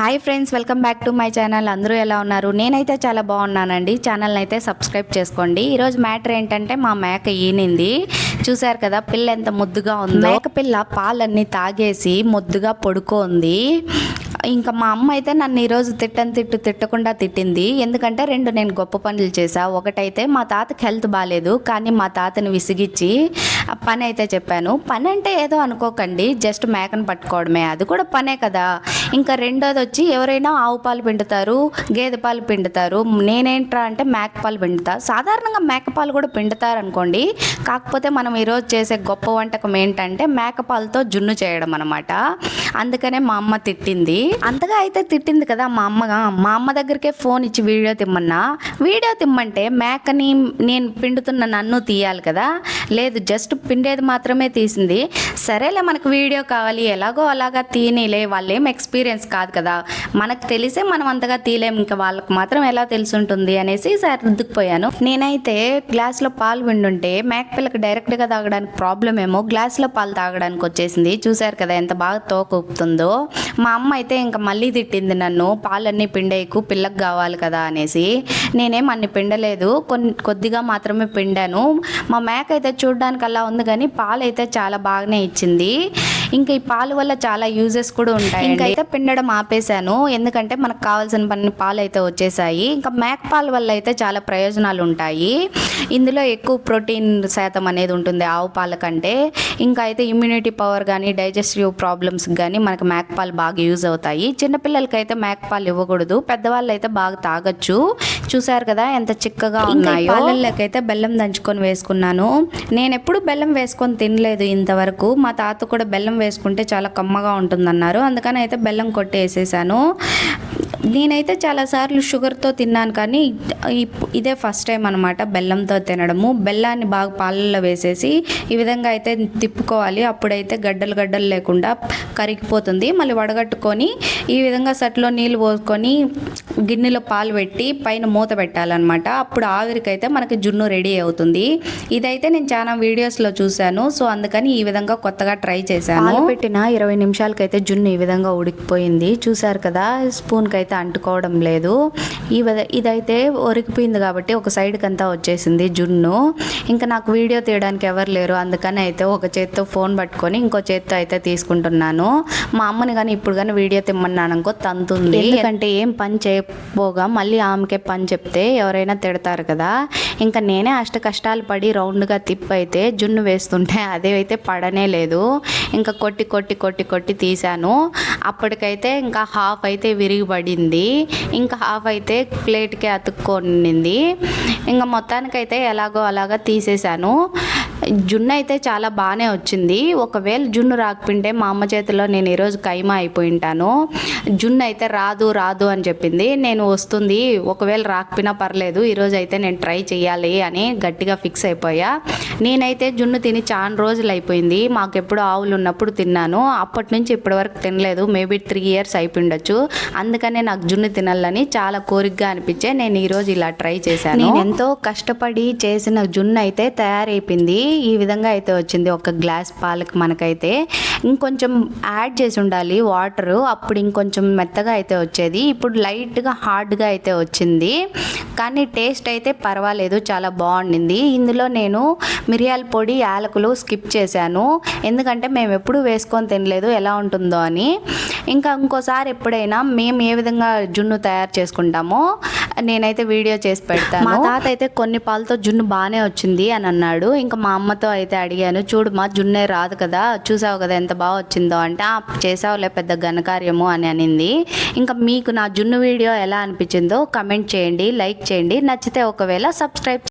Hi friends welcome back to my channel అందరూ ఎలా ఉన్నారు? నేనైతే చాలా బాగున్నానండి. ఛానల్ అయితే సబ్స్క్రైబ్ చేసుకోండి. ఈరోజు మ్యాటర్ ఏంటంటే మా మేక ఈనింది. చూశారు కదా పిల్ల ఎంత ముద్దుగా ఉందో. మేక పిల్ల పాలన్నీ తాగేసి ముద్దుగా పడుకోంది. ఇంకా మా అమ్మ అయితే నన్ను ఈరోజు తిట్టని తిట్టు తిట్టకుండా తిట్టింది. ఎందుకంటే రెండు నేను గొప్ప పనులు చేశా. ఒకటైతే మా తాతకి హెల్త్ బాగాలేదు కానీ మా తాతని విసిగిచ్చి ఆ పని అయితే చెప్పాను. పని అంటే ఏదో అనుకోకండి. జస్ట్ మేకను పట్టుకోవడమే. అది కూడా పనే కదా. ఇంకా రెండోది వచ్చి ఎవరైనా ఆవు పాలు పిండుతారు గేదె పాలు పిండుతారు. నేనేంట్రా అంటే మేక పాలు పిండుతా. సాధారణంగా మేక పాలు కూడా పిండుతారు అనుకోండి కాకపోతే మనం ఈరోజు చేసే గొప్ప వంటకం ఏంటంటే మేక పాలతో జున్ను చేయడం అనమాట అందుకనే మా అమ్మ తిట్టింది. అంతగా అయితే తిట్టింది కదా మా అమ్మగా మా అమ్మ దగ్గరికే ఫోన్ ఇచ్చి వీడియో తిమ్మన్నా. వీడియో తిమ్మంటే మేకని నేను పిండుతున్న నన్ను తీయాలి కదా. లేదు జస్ట్ పిండేది మాత్రమే తీసింది. సరేలే మనకు వీడియో కావాలి. ఎలాగో అలాగా తీనిలే. వాళ్ళు ఏం ఎక్స్పీరియన్స్ కాదు కదా. మనకు తెలిసే మనం అంతగా తీయలేం. ఇంకా వాళ్ళకి మాత్రం ఎలా తెలిసి ఉంటుంది అనేసి సర్దుకుపోయాను నేనైతే గ్లాస్లో పాలు పిండుంటే మేక పిల్లకి డైరెక్ట్గా తాగడానికి ప్రాబ్లం ఏమో గ్లాస్లో పాలు తాగడానికి వచ్చేసింది. చూశారు కదా ఎంత బాగా తోకొప్పుతుందో మా అమ్మ అయితే ఇంకా మళ్ళీ తిట్టింది నన్ను పాలన్నీ పిండేయకు పిల్లకు కావాలి కదా అనేసి. నేనేం అన్ని పిండలేదు కొన్ని కొద్దిగా మాత్రమే పిండాను. మా మేక అయితే చూడడానికి అలా ఉంది కానీ పాలు అయితే చాలా బాగానే ఇచ్చింది. ఇంకా ఈ పాలు వల్ల చాలా యూజెస్ కూడా ఉంటాయి ఇంకా అయితే పిండడం ఆపేశాను. ఎందుకంటే మనకు కావాల్సిన పని పాలు అయితే వచ్చేసాయి. ఇంకా మేక పాల వల్ల అయితే చాలా ప్రయోజనాలు ఉంటాయి. ఇందులో ఎక్కువ ప్రోటీన్ శాతం అనేది ఉంటుంది ఆవు పాల కంటే. ఇంకా అయితే ఇమ్యూనిటీ పవర్ కానీ డైజెస్టివ్ ప్రాబ్లమ్స్ కానీ మనకు మేక పాలు బాగా యూజ్ అవుతాయి. చిన్నపిల్లలకి అయితే మేక పాలు ఇవ్వకూడదు. పెద్దవాళ్ళు అయితే బాగా తాగొచ్చు. చూసారు కదా ఎంత చిక్కగా ఉన్నాయో? పాలల్లోకైతే బెల్లం దంచుకొని వేసుకున్నాను. నేను ఎప్పుడు బెల్లం వేసుకొని తినలేదు ఇంతవరకు. మా తాత కూడా బెల్లం వేసుకుంటే చాలా కమ్మగా ఉంటుందన్నారు. అందుకని అయితే బెల్లం కొట్టి వేసేసాను నేనైతే చాలాసార్లు షుగర్తో తిన్నాను కానీ ఇదే ఫస్ట్ టైం అనమాట బెల్లంతో తినడము. బెల్లాన్ని బాగా పాలల్లో వేసేసి ఈ విధంగా అయితే తిప్పుకోవాలి. అప్పుడైతే గడ్డలు గడ్డలు లేకుండా కరిగిపోతుంది. మళ్ళీ వడగట్టుకొని ఈ విధంగా సట్లో నీళ్ళు పోసుకొని గిన్నెలో పాలు పెట్టి పైన మూత పెట్టాలన్నమాట. అప్పుడు ఆవిరికైతే మనకి జున్ను రెడీ అవుతుంది. ఇదైతే నేను చాలా వీడియోస్లో చూశాను. సో అందుకని ఈ విధంగా కొత్తగా ట్రై చేశాను. పెట్టిన ఇరవై నిమిషాలకైతే జున్ను ఈ విధంగా ఉడికిపోయింది. చూశారు కదా స్పూన్కి అయితే అంటుకోవడం లేదు. ఈ విధ ఇదైతే ఒరికిపోయింది కాబట్టి ఒక సైడ్కి అంతా వచ్చేసింది జున్ను. ఇంకా నాకు వీడియో తీయడానికి ఎవరు లేరు. అందుకని అయితే ఒక చేత్తో ఫోన్ పట్టుకొని ఇంకో చేత్తో అయితే తీసుకుంటున్నాను. మా అమ్మని కానీ ఇప్పుడు కానీ వీడియో తిమ్మన్నాను అనుకో తంతుంది. ఎందుకంటే ఏం పని పోగా మళ్ళీ ఆమెకే పని చెప్తే ఎవరైనా తిడతారు కదా. ఇంకా నేనే అష్ట కష్టాలు పడి రౌండ్గా తిప్పి అయితే జున్ను వేస్తుంటే అదే అయితే పడనే లేదు. ఇంకా కొట్టి కొట్టి కొట్టి కొట్టి తీశాను. అప్పటికైతే ఇంకా హాఫ్ అయితే విరిగిపడింది. ఇంకా హాఫ్ అయితే ప్లేట్కి అతుక్కొనింది. ఇంకా మొత్తానికైతే ఎలాగో అలాగా తీసేశాను. జున్ను అయితే చాలా బాగానే వచ్చింది. ఒకవేళ జున్ను రాకపోయింటే మా అమ్మ చేతిలో నేను ఈరోజు కైమా అయిపోయి ఉంటాను. జున్ను అయితే రాదు రాదు అని చెప్పింది. నేను వస్తుంది ఒకవేళ రాకపోయినా పర్లేదు ఈరోజు అయితే నేను ట్రై చేయాలి అని గట్టిగా ఫిక్స్ అయిపోయా. నేనైతే జున్ను తిని చాలా రోజులు అయిపోయింది. మాకు ఎప్పుడు ఆవులు ఉన్నప్పుడు తిన్నాను. అప్పటి నుంచి ఇప్పటి వరకు తినలేదు. మేబీ త్రీ ఇయర్స్ అయిపోయిండొచ్చు అందుకనే నాకు జున్ను తినాలని చాలా కోరికగా అనిపించే నేను ఈరోజు ఇలా ట్రై చేశాను. నేను ఎంతో కష్టపడి చేసిన జున్ను అయితే తయారైపోయింది. ఈ విధంగా అయితే వచ్చింది. ఒక గ్లాస్ పాలకి మనకైతే ఇంకొంచెం యాడ్ చేసి ఉండాలి వాటరు. అప్పుడు ఇంకొంచెం మెత్తగా అయితే వచ్చేది. ఇప్పుడు లైట్గా హార్డ్గా అయితే వచ్చింది. కానీ టేస్ట్ అయితే పర్వాలేదు. చాలా బాగుండింది. ఇందులో నేను మిరియాల పొడి యాలకులు స్కిప్ చేశాను. ఎందుకంటే మేము ఎప్పుడు వేసుకొని తినలేదు. ఎలా ఉంటుందో అని. ఇంకా ఇంకోసారి ఎప్పుడైనా మేము ఏ విధంగా జున్ను తయారు చేసుకుంటామో నేనైతే వీడియో చేసి పెడతాను. మా తాత అయితే కొన్ని పాలతో జున్ను బాగానే వచ్చింది అని అన్నాడు. ఇంకా మా అమ్మతో అయితే అడిగాను చూడు మా జున్నే రాదు కదా చూసావు కదా ఎంత బాగా వచ్చిందో? అంటే "ఆ, చేసావులే పెద్ద ఘనకార్యము అని అనింది. ఇంకా మీకు నా జున్ను వీడియో ఎలా అనిపించిందో కమెంట్ చేయండి లైక్ చేయండి. నచ్చితే ఒకవేళ సబ్స్క్రైబ్